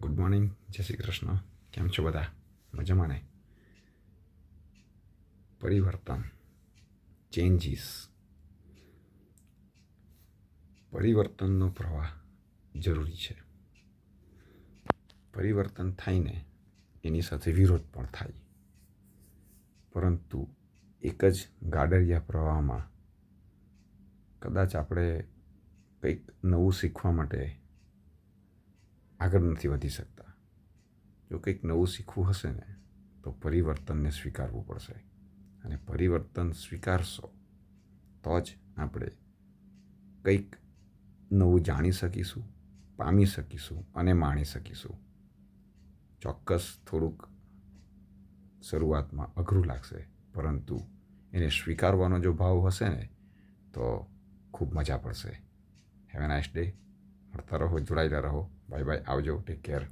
Good morning જય શ્રી કૃષ્ણ. કેમ છો બધા? મજામાં ને? પરિવર્તન. ચેન્જીસ પરિવર્તનનો પ્રવાહ જરૂરી છે. પરિવર્તન થાય એની સાથે વિરોધ પણ થાય. પરંતુ એક જ ગાડરિયા પ્રવાહમાં કદાચ આપણે કંઈક નવું શીખવા માટે આગળ નથી વધી શકતા. જો કંઈક નવું શીખવું હશે ને, તો પરિવર્તનને સ્વીકારવું પડશે. અને પરિવર્તન સ્વીકારશો, તો જ આપણે કંઈક નવું જાણી શકીશું, પામી શકીશું અને માણી શકીશું. ચોક્કસ થોડુંક શરૂઆતમાં અઘરું લાગશે, પરંતુ એને સ્વીકારવાનો જો ભાવ હશે ને, તો ખૂબ મજા પડશે. હેવ એ નાઇસ ડે મળતા રહો જોડાયેલા રહો બાય બાય આવજો ટેક કેર